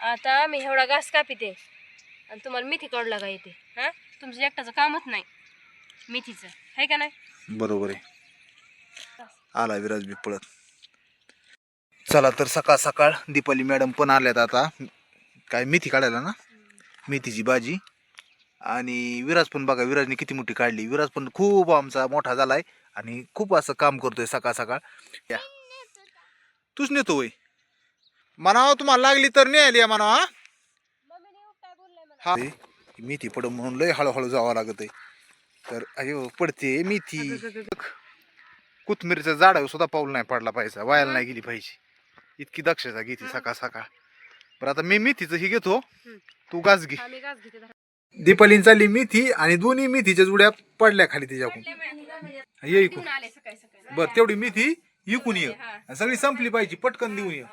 आता मी एवढा घास कापिते आणि तुम्हाला मेथी काढला लागा येते. हां? तुमचं एकटाचं कामच नाही. मेथीचं. आहे का नाही? बरोबर आहे. आला विराज बी पळत. चला तर सकाळ सकाळ दीपाली मॅडम पण आल्यात आता. काय मेथी काढायला ना? मेथीची भाजी. आणि विराज पण बघा विराजने किती मोठी काढली. विराज पण खूप आमचा मोठा झालाय. आणि खूप असं काम करतोय सकाळ सकाळ. या. तूच नेतो वय. म्हणावं तुम्हाला लागली तर न्यायली या म्हणावं हा? मेथी पड म्हणून लय हळूहळू जावं लागत आहे तर अयो पडते मेथी. कोथमिरीचं झाड सुद्धा पाऊल नाही पडला पाहिजे वायाला नाही गेली पाहिजे. इतकी दक्षता घेते सकाळ सकाळ. बरं आता मी मेथीचं ही घेतो. तू गाज घे. दीपालीन चालली मेथी आणि दोन्ही मेथीच्या जुड्या पडल्या खाली तिच्याकडून. ये इकून. आले बर तेवढी मेथी इकून ये. सगळी संपली पाहिजे पटकन देऊन ये.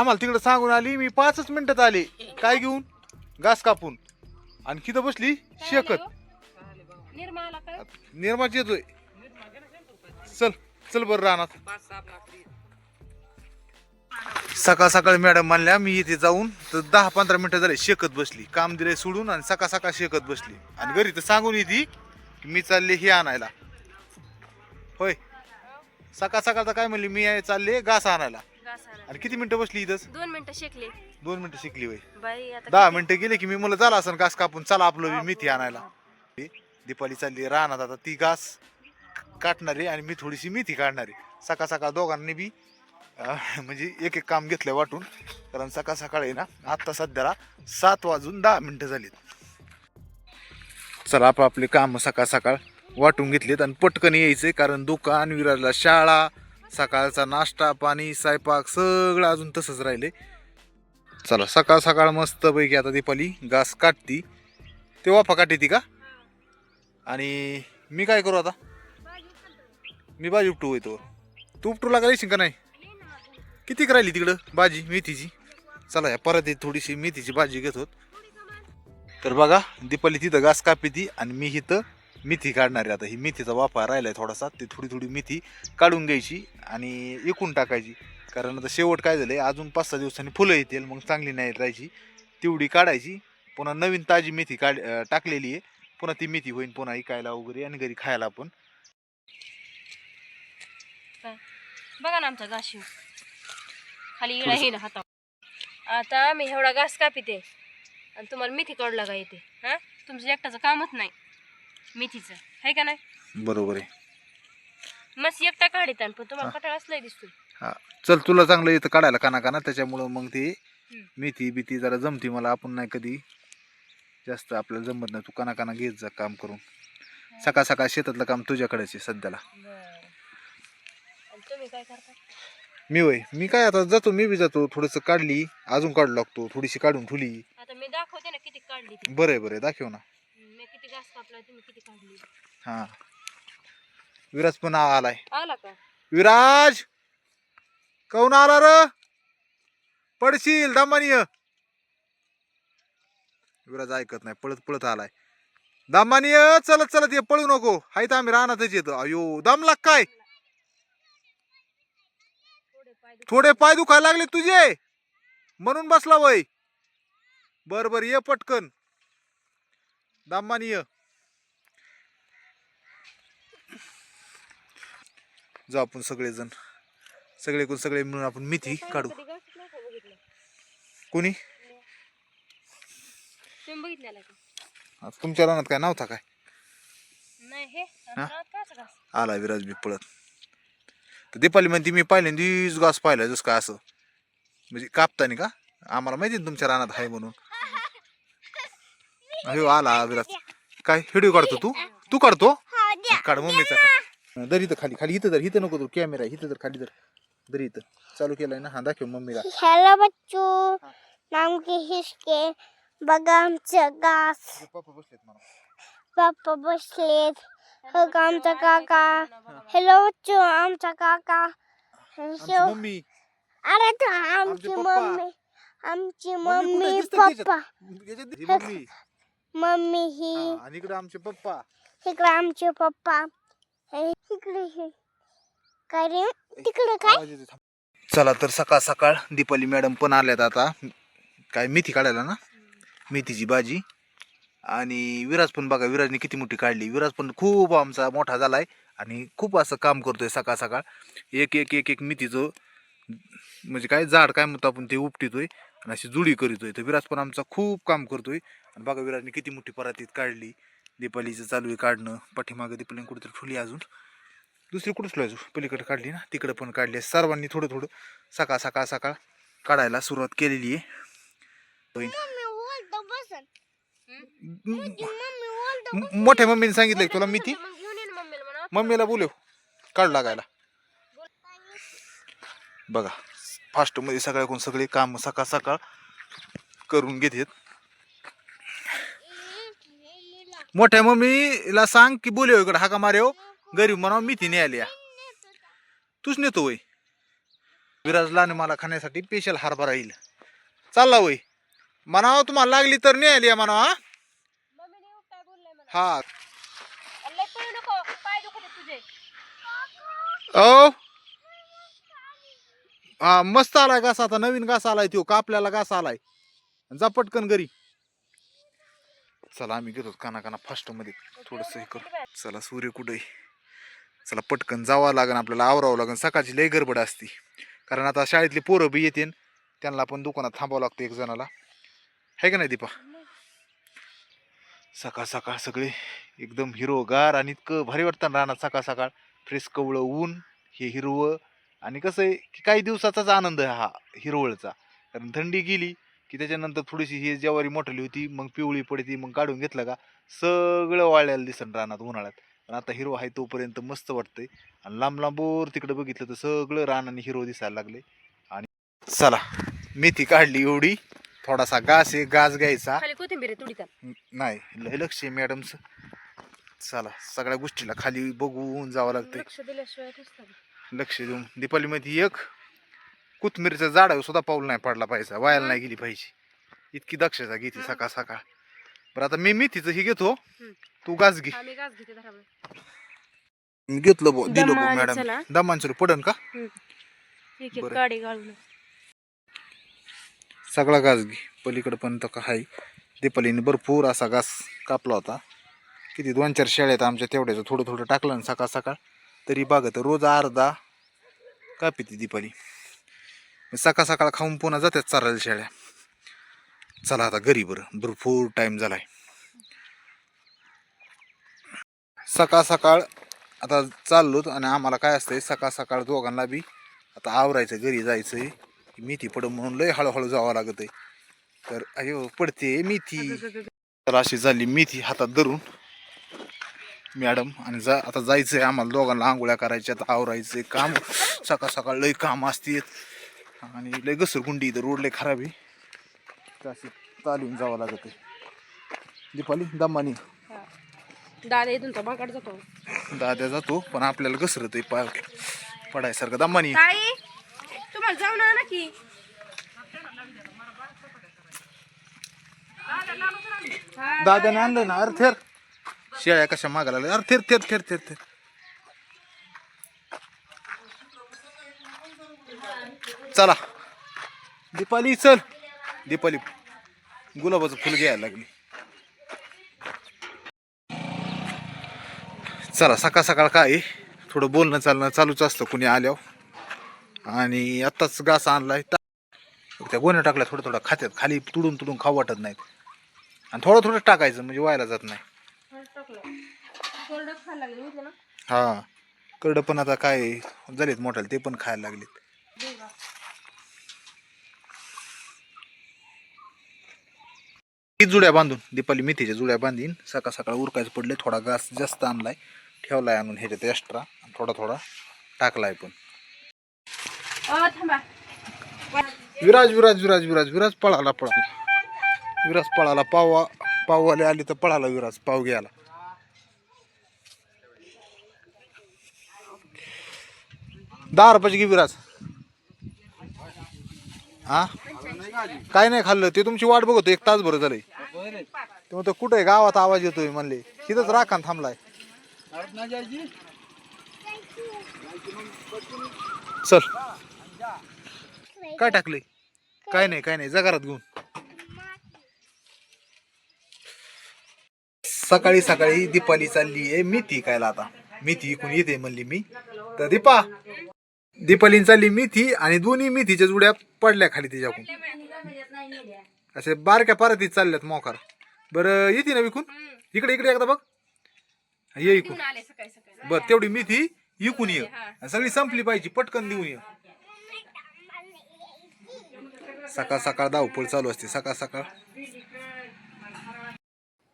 आम्हाला तिकडे सांगून आली मी पाचच मिनिटात आले. काय घेऊन? घास कापून. आणि किती बसली शेकत. निर्मा निर्माच येतोय. चल चल बरं राहणार सकाळ सकाळी मॅडम म्हणल्या मी इथे जाऊन तर दहा पंधरा मिनिटं झाले शेकत बसली. काम दिले सोडून आणि सकाळ सकाळ शेकत बसली. आणि घरी तर सांगून येते की मी चालले हे आणायला. होय. सकाळ सकाळचा काय म्हणली मी चालले घास आणायला. आणि किती मिनिटं बसली इथंच? दोन मिनिटं शेकले. दोन मिनिटं शिकली बाई आता दहा मिनिटं गेले की मी मला झाला असं घास कापून चला आपलं बी मेथी आणायला. दीपाली चालली रानात आता ती घास काटणारी आणि मी थोडीशी मेथी काढणारी सकाळ सकाळ दोघांनी बी अं, म्हणजे एक एक काम घेतलंय वाटून. कारण सकाळ सकाळ आहे ना आत्ता सध्याला सात वाजून दहा मिनिटं झालीत. चला आपापले काम सकाळ सकाळ वाटून घेतलेत आणि पटकन यायचंय कारण दुकान विराजला शाळा सकाळचा नाश्ता पाणी स्वयंपाक सगळं अजून तसंच राहिले चला सकाळ सकाळ मस्त पैकी आता दीपाली घास काटती. ते वाफा काढते ती का? आणि मी काय करू आता? मी भाजी उपटू येतो. तू उपटू लागायची का नाही? किती राहिली तिकडं भाजी मेथीची? चला या परत एक थोडीशी मेथीची भाजी घेतो तर बघा दीपाली तिथं घास कापी ती आणि मी इथं मेथी काढणार आहे आता. ही मेथीचा वाफा राहिलाय थोडासा. ते थोडी थोडी मेथी काढून घ्यायची आणि एकूण टाकायची. कारण आता शेवट काय झालंय अजून पाच सहा दिवसांनी फुलं येतील मग चांगली नाही राहायची. तेवढी काढायची. पुन्हा नवीन ताजी मेथी काढ टाकलेली आहे. पुन्हा ती मेथी होईल पुन्हा इकायला वगैरे आणि घरी खायला पण बघा ना आमचा घास खाली इळा येईल हातावर. आता मी एवढा घास कापिते आणि तुम्हाला मेथी काढला का येते. हां? तुमचं एकटाचं कामच नाही. मेथीचं. आहे का नाही? बरोबर आहे. मस्त एकटा काढित पण तुम्हाला कटाळ असलाय दिसतो हा. चल तुला चांगलं येतं काढायला काना काना त्याच्यामुळं मग ती हम्म. मेथी बिथी जरा जमती मला आपण नाही कधी जास्त आपल्याला जमत नाही. तू काना काना घेत जा काम करून. सकाळ सकाळ शेतातलं काम तुझ्याकडेच आहे सध्याला. बरं. आणि तुम्ही काय करता? मी वय मी काय आता जातो मी बी जातो. थोडंसं काढली अजून काढू लागतो. थोडीशी काढून ठुली आता मी दाखवते ना किती काढली ती. बरं आहे बरं आहे. दाखव ना. तुम्ही किती काढली? हां. विराज पण आलाय. आला का? विराज! काऊन आला र? पडशील दामानीय विराज ऐकत नाही पळत पळत आलाय. दामानीय चलत चलत ये पळू नको. हाय तर आम्ही रानातच येतो. अयो दमला काय? थोडे पाय दुख- थोडे पाय दुखायला लागले तुझे. म्हणून बसला वय. बर बर ये पटकन. दामानीय. जाऊ आपण सगळेजण. सगळे कोण सगळे मिळून आपण मेथी काढू. कोणी? तुमच्या रानात काय नव्हता काय? हे आला विराज बी पळत. तर दीपाली म्हणते मी पहिल्यांदीच घास पाहिला जसं काय असं. म्हणजे कापतानी का? आम्हाला माहिती ना तुमच्या रानात आहे म्हणून. अयो आला विराज काय व्हिडिओ काढतो तू? तू काढतो? काढ मम्मीचा काढ दर इथं खाली खाली इथं दर इथं नको तू कॅमेरा इथं तर खाली दर दर इथं. चालू केलाय ना? हा दाखव मम्मीला. हेलो बच्चों. नाम की हिसके. बघा आमचं घास. पप्पा बसलेत म्हणा पप्पा बसलेत. हो आमचा काका? हॅलो चो आमचा काका. आमची मम्मी. अरे तो आमची पप्पा. मम्मी. आमची मम्मी पप्पा. मम्मी ही. हा, आणि इकडे आमचे पप्पा. इकडे आमचे पप्पा. आणि इकडे हे. काय रे? तिकडे काय? आवाज येतोय, थांब. चला तर सकाळ सकाळ दीपाली मॅडम पण आल्यात आता. काय मेथी काढायला ना? मेथीची भाजी. आणि विराज पण बघा विराजने किती मोठी काढली. विराज पण खूप आमचा मोठा झालाय. आणि खूप असं काम करतोय सकाळ सकाळ. एक एक एक एक मेथीचं म्हणजे काय झाड काय म्हणतो आपण ते उपटितोय आणि अशी जुडी करीतोय. तर विराज पण आमचा खूप काम करतोय. आणि बघा विराजने किती मोठी परातीत काढली. दीपालीचं चालू आहे काढणं. पाठीमागं दीपालीने कुठेतरी ठुली अजून. दुसरी कुठंच लावायचो पलीकडे काढली ना. तिकडे पण काढली. सर्वांनी थोडं थोडं सकाळ सकाळ सकाळ काढायला सुरुवात केलेली आहे. मोठ्या मम्मीने सांगितलंय का तुला मी ती मम्मीला बोलव. काढ लागायला. बघा. फास्टमध्ये सगळ्याकडून सगळे काम सकाळ सकाळ करून घेतात मोठ्या मम्मीला सांग की बोलव इकडे हाका मारेव हो. गरीब म्हणावं मी तिने आली तूच नेतो वय. विराजला आणि मला खाण्यासाठी स्पेशल हारभरा येईल. चालला वय. म्हणावं तुम्हाला लागली तर नाही आली म्हणावा हा? ओ हा मस्त आलाय घास आता नवीन घास आलाय तो कापल्याला घास आलाय. जा पटकन घरी. चला आम्ही घेतो काना काना फास्टमध्ये. थोडस हे करू. चला सूर्य कुठे चला पटकन जावं लागेल आपल्याला आवरावं लागेल सकाळची लय गडबड असती. कारण आता शाळेतली पोरं बी येतील त्यांना पण दुकानात थांबावं लागतं एक जणाला. आहे का नाही दीपा? सकाळ सकाळ सगळे एकदम हिरोगार आणि इतकं भारी वाटतं राहणार सकाळ सकाळ. फ्रेश कवळं ऊन हे हिरवं. आणि कसं आहे की काही दिवसाचाच आनंद आहे हा हिरवळचा. कारण थंडी गेली की त्याच्यानंतर थोडीशी ही ज्वारी मोठली होती मग पिवळी पडती मग काढून घेतलं का सगळं वाळलेलं दिसन रानात उन्हाळ्यात. पण आता हिरवं आहे तोपर्यंत मस्त वाटतंय. आणि लांब लांबवर तिकडे बघितलं तर सगळं रान आणि हिरवं दिसायला लागले. आणि चला मेथी काढली एवढी. थोडासा घास आहे घास घ्यायचा. नाही लय लक्ष आहे मॅडमचं चला सगळ्या गोष्टीला खाली बघून जावं लागतंय. लक्ष देऊन. दीपावलीमध्ये एक कोथमिरीचं झाड सुद्धा पाऊल नाही पडला पाहिजे वायाला नाही गेली पाहिजे. इतकी दक्षता घेते सकाळ सकाळ. बरं आता मी मेथीचं हे घेतो. तू घास घे आम्ही घेते घेतलं बो दिलं बो मॅडम. चला. पडन का? एक एक बरं. सगळा घास घे पलीकडे पण तो का आहे दीपालीने भरपूर असा घास कापला होता. किती दोन चार शेळ्या आहेत आमच्या तेवढ्याचं थोडं थोडं टाकलं ना सकाळ सकाळ. तरी बघत रोज अर्धा कापी ती दीपाली. सकाळ सकाळ खाऊन पुन्हा जातात चारायला शेळ्या चला आता घरी बरं. भरपूर टाईम झालाय. सकाळ सकाळ आता चाललोत आणि आम्हाला काय असतंय सकाळ सकाळ दोघांना बी आता आवरायचं घरी जायचंय. मेथी पडून म्हणून लय हळूहळू जावं लागत आहे तर अयो पडते मेथी. तर अशी झाली मेथी हातात धरून. मॅडम आणि जा आता जायचंय आम्हाला दोघांना आंघोळ्या करायच्या आता आवरायचंय काम. सकाळ सकाळ लय काम असतील आणि लय घसरगुंडी इथं रोड लय खराब आहे. अशी चालून जावं लागत आहे. दीपाली दमानी. दादा इथून तर बाकाड जातो. दाद्या जातो पण आपल्याला घसरत आहे पाय पडायसारखं. दमानी. तुम्हाला जाऊन ना की. दाद्याने आणलं ना अरे थेर. शेळ्या कशा मागायला लागल्या? अरे थेर थेर थेर थेर. चला. दीपाली चल. दीपाली गुलाबाचं फुल घ्यायला लागली. चला सकाळ सकाळ काय थोडं बोलणं चालणं चालूच असतं कुणी आल्यावर. आणि आत्ताच घास आणलाय. त्या गोण्या टाकल्या थोडं थोडं खात्यात. खाली तुडून तुडून खाऊ वाटत नाहीत. आणि थोडं थोडं टाकायचं म्हणजे व्हायला जात नाही. हा. करडं पण आता काय झालेत मोठाले ते पण खायला लागलेत. ती जुड्या बांधून दीपाली मेथीच्या जुड्या बांधीन. सकाळ सकाळ उरकायचं पडले थोडा घास जास्त आणलाय. ठेवलाय आणून ह्याच्यात एक्स्ट्रा थोडा थोडा टाकलाय पण. विराज विराज विराज विराज विराज पळाला पळाला. विराज पळाला पाव पाववाले आले तर पळाला विराज पाव घ्यायला. दहा रुपयाची घे विराज. हा? काय नाही खाल्लं ते तुमची वाट बघतो एक तास बरं झालंय. ते म्हणतो कुठे गावात आवाज येतोय म्हणले. तिथंच राखान थांबलाय. चल. काय टाकले काय नाही काय नाही. जगारात घेऊन. सकाळी सकाळी दीपाली चालली आहे मेथी खायला आता. मेथी इकून येते म्हणली मी. तर दीपा दीपालीन चालली मेथी आणि दोन्ही मेथीच्या जुड्या पडल्या खाली तिच्याकडून. असे बारक्या पारातीत चालल्यात मोकार. बरं येते ना विकून? इकडे इकडे एकदा बघ. ये इकून. आले सकाळी सकाळी. बर तेवढी मेथी इकून ये. आणि सगळी संपली पाहिजे पटकन देऊन ये. सकाळ सकाळ धावपळ चालू असते सकाळ सकाळ.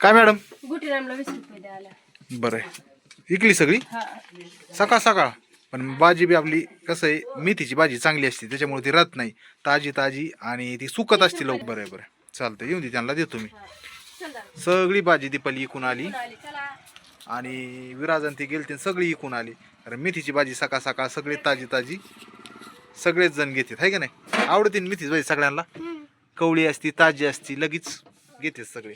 काय मॅडम? गुटी रामला वीस रुपये द्यायला. बरं. इकली सगळी? सकाळ सकाळ. पण भाजी बी आपली कसं आहे मेथीची भाजी चांगली असते त्याच्यामुळे ती राहत नाही. ताजी ताजी आणि ती सुकत असते लवकर बरं आहे, बरं. चालतं येऊन दे त्यांना देतो मी. सगळी भाजी दीपाली इकून आली. आणि विराजन ती गेलते सगळी इकून आली. कारण मेथीची भाजी सकाळ सकाळ सगळी ताजी ताजी. सगळेच जण घेतात आहे का नाही? आवडते मेथीची भाजी सगळ्यांना? कवळी असती ताजी असती लगेच घेतात सगळे.